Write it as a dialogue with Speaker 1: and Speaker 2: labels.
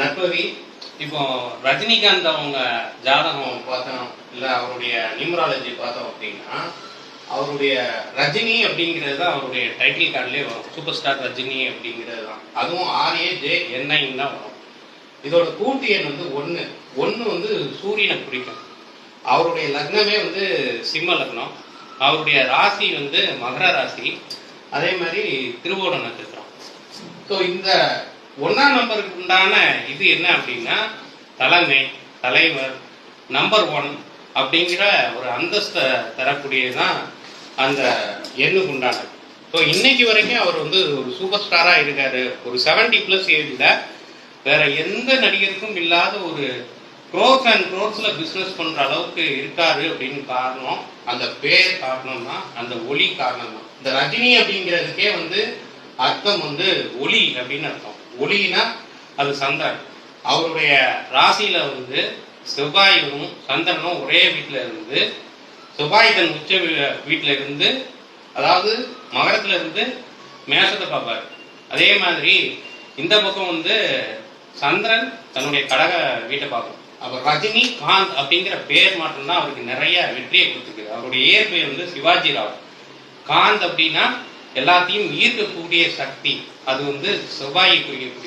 Speaker 1: நட்பவி இப்போ ரஜினிகாந்த் அவங்க ஜாதகம் பார்த்தோம் இல்லை அவருடைய நியூமராலஜி பார்த்தோம் அப்படின்னா அவருடைய ரஜினி அப்படிங்கிறது தான் அவருடைய டைட்டில் கார்டுலேயே வரும். சூப்பர் ஸ்டார் ரஜினி அப்படிங்கிறது தான். அதுவும் ஆர்ஏ ஜே என்ஐன்னு தான் வரும். இதோட கூட்டு எண் வந்து ஒன்று ஒன்று வந்து சூரியனை குறிக்கும். அவருடைய லக்னமே வந்து சிம்ம லக்னம். அவருடைய ராசி வந்து மகர ராசி. அதே மாதிரி திருவோண நட்சத்திரம். ஸோ இந்த ஒன்றாம் நம்பருக்கு உண்டான இது என்ன அப்படின்னா தலைமை தலைவர் நம்பர் ஒன் அப்படிங்கிற ஒரு அந்தஸ்தை தரக்கூடியதுதான் அந்த எண்ணுக்கு உண்டானது. ஸோ இன்னைக்கு வரைக்கும் அவர் வந்து ஒரு சூப்பர் ஸ்டாராக இருக்காரு. ஒரு செவன்டி ப்ளஸ் ஏஜில் வேற எந்த நடிகருக்கும் இல்லாத ஒரு க்ரோஸ் அண்ட் க்ரோஸ்ல பிஸ்னஸ் பண்ற அளவுக்கு இருக்காரு அப்படின்னு காரணம் அந்த பேர் காரணம் தான் அந்த ஒளி காரணம் தான் இந்த ரஜினி அப்படிங்கிறதுக்கே வந்து அர்த்தம் வந்து ஒளி அப்படின்னு அர்த்தம். ஒளினா அது சந்திரன் அவருடைய ராசியில வந்து செவ்வாயும் சந்திரனும் ஒரே வீட்டில் இருந்து செவ்வாய் தன் உச்ச வீ- இருந்து அதாவது மகரத்துல இருந்து மேஷத்தை பார்ப்பார். அதே மாதிரி இந்த பக்கம் வந்து சந்திரன் தன்னுடைய கடக வீட்டை பார்க்கும். அப்ப ரஜினி காந்த் அப்படிங்கிற பேர் மாற்றம் தான் அவருக்கு நிறைய வெற்றியை கொடுத்துருக்கு அவருடைய இயற்பெயர் வந்து சிவாஜி ராவ் காந்த் அப்படின்னா எல்லாத்தையும் ஈர்க்கக்கூடிய சக்தி அது வந்து செவ்வாயை குறிக்கக்கூடிய